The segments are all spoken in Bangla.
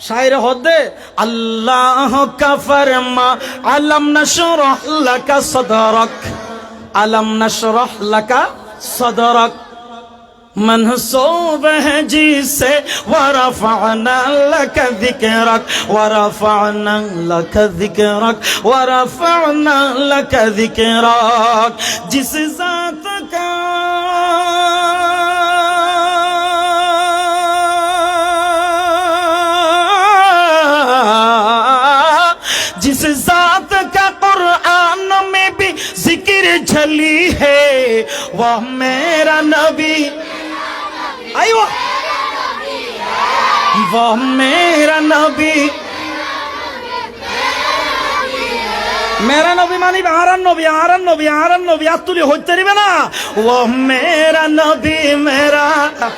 শায়ের হদে আল্লাহ কাফারমা আলম নশরহ লাকা সদরক আলম নশরহ লাকা সদরক منصوب ہے جی سے ورفعنا لك ذكرك ورفعنا لك ذكرك ورفعنا لك ذكرك جس ذات जात का कुरान में भी जिक्र चली है वह मेरा नबी आई वो वह मेरा नबी মেরা নবী মানি আরান নবী আরান নবী আরান নবী আর তুলি হইতে পারিবে না ও মেরা নবী মেরা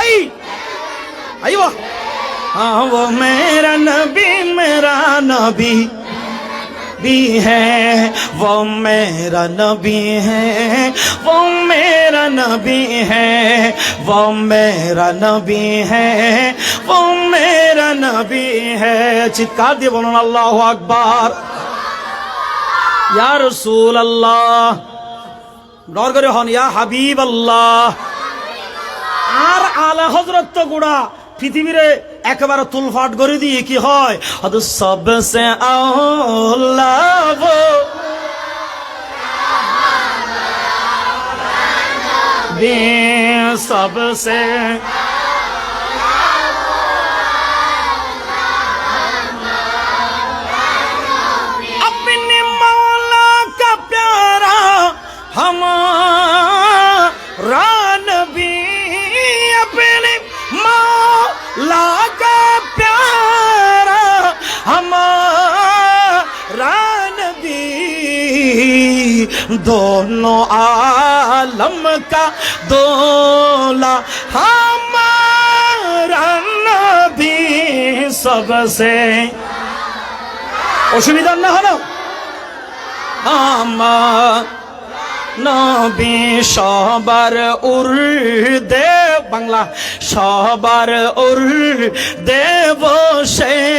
আই আই ও মেরা নবী মেরা নবী नबी भी है वो मेरा नबी है वो मेरा नबी है वो मेरा नबी है वो मेरा नबी है চিৎকার দিয়ে বলুন আল্লাহ আকবার ইয়া রসুল আল্লাহ ডর করে হন ইয়া হাবিব আল্লাহ আর আলা হজরত তো গুড়া পৃথিবীরে একেবারে তুলফাট করে দিয়ে কি হয় সবসে সবসে दोनों आलम का दोला हमारा नबी सबसे অসুবিধা না হলো আমার নবী সবার উর্দে বাংলা সবার উর দেব সেরা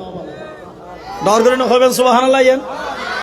ডর করে হবেন সুবাহান